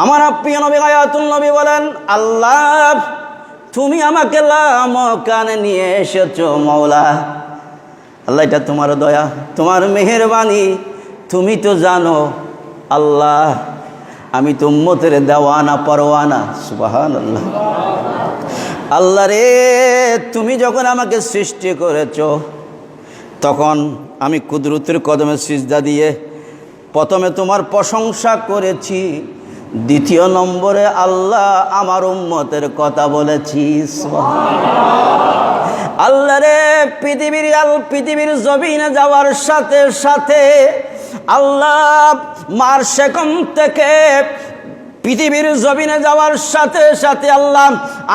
আমার প্রিয় নবী গায়াতুল নবী বলেন, আল্লাহ, তুমি আমাকে লামকানে নিয়ে এসেছ মৌলা আল্লাহ, এটা তোমার দয়া, তোমার মেহেরবানি। তুমি তো জানো, আল্লাহ, আমি তো উম্মতের দেওয়ানা পরওয়ানা সুবাহান আল্লাহ আল্লাহ রে, তুমি যখন আমাকে সৃষ্টি করেছ, তখন আমি কুদরতের কদমে সিজদা দিয়ে প্রথমে তোমার প্রশংসা করেছি। দ্বিতীয় নম্বরে আল্লাহ আমার উম্মতের কথা বলেছি আল্লাহ রে, পৃথিবীর আল, পৃথিবীর জমিনে যাওয়ার সাথে সাথে আল্লাহ মার সেকম থেকে পৃথিবীর জমিনে যাওয়ার সাথে সাথে আল্লাহ,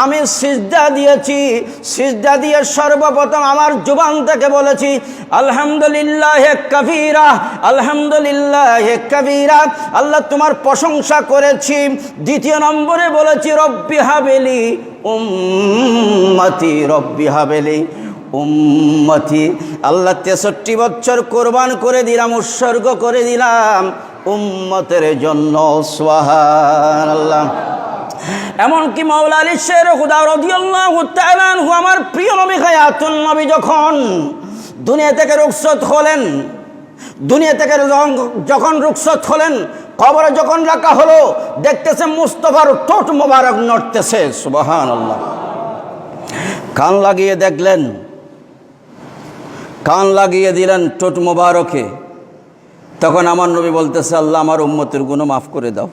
আমি সিজদা দিয়েছি। সিজদা দিয়ে সর্বপ্রথম আমার জুবান থেকে বলেছি, আলহামদুলিল্লাহ হে কবিরা, আলহামদুলিল্লাহ হে কবিরা। আল্লাহ তোমার প্রশংসা করেছি। দ্বিতীয় নম্বরে বলেছি, রব্বি হাবেলি উম্মতি, রব্বি হাবেলি উম্মতি। আল্লাহ তেষট্টি বছর কোরবান করে দিলাম, উৎসর্গ করে দিলাম। উম্মতের জন্য সোহান আল্লাহ এমনকি মাওলা আলী শের হুদা রদিয়াল্লাহু তাআলা আমার প্রিয় নবী খায়াতুন নবী যখন দুনিয়া থেকে রুখসত হলেন, দুনিয়া থেকে যখন রুখসত হলেন, কবরে যখন রাখা হলো, দেখতেছে মুস্তফার টোট মোবারক নড়তেছে সুবাহান আল্লাহ কান লাগিয়ে দেখলেন, কান লাগিয়ে দিলেন টোট মোবারকে। তখন আমার নবী বলতেছে আল্লাহ আমার উম্মতের গুণ মাফ করে দাও।